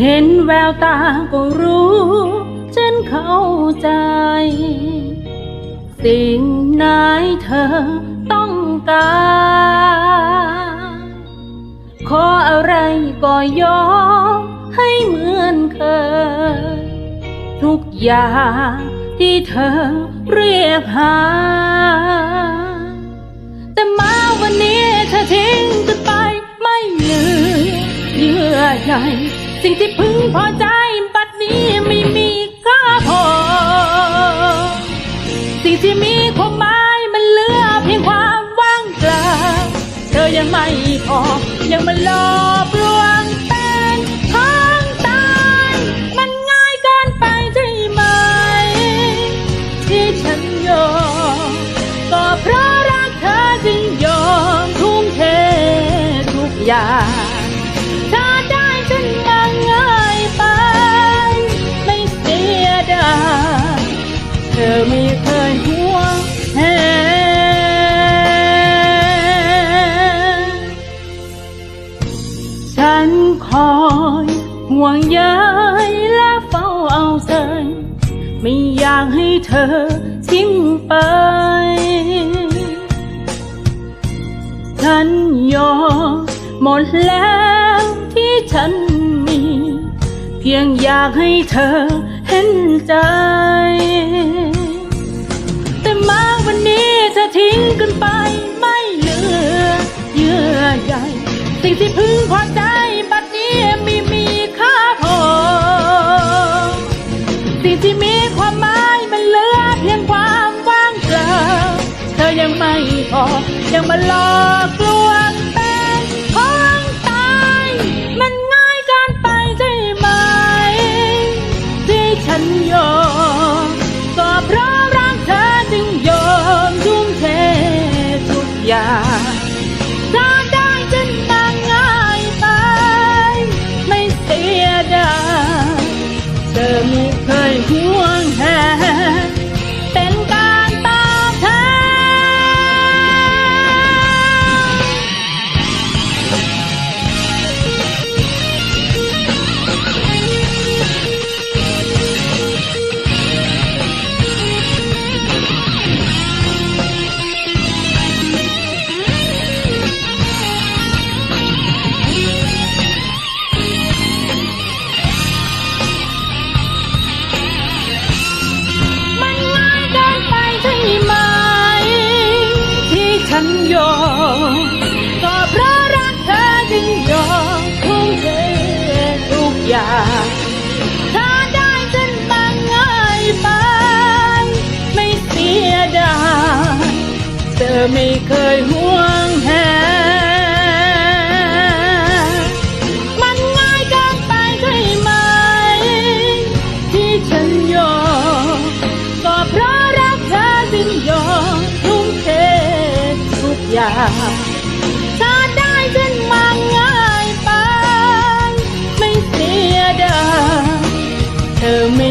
เห็นแววตาก็รู้ ฉันเข้าใจ สิ่งไหนเธอต้องการ ขออะไรก็ยอมให้เหมือนเคย ทุกอย่างที่เธอเรียกหา แต่มาวันนี้เธอทิ้งกันไปไม่เหลือเยื่อใย สิ่งที่พึงพอใจบัดนี้ไม่มีค่าพอ สิ่งที่มีความหมายมันเหลือเพียงความว่างเปล่า เธอยังไม่พอยังมาหลอก เธอทิ้งไป ฉันยอมหมดแล้วที่ฉันมี เพียงอยากให้เธอเห็นใจ ไม่พอ ยังมาหลอกลวงเป็นของตาย มันง่ายเกินไปใช่ไหม ที่ฉันยอมก็เพราะรักเธอจึงยอมทุ่มเททุกอย่าง ก็เพราะรักเธอจึงยอมทุ่มเททุกอย่างถ้าได้ฉันมาง่ายไปไม่เสียดายเธอไม่เคยห่วง ทุกอย่างถ้าได้ฉันมาง่ายไป ไม่เสียดายเธอไม่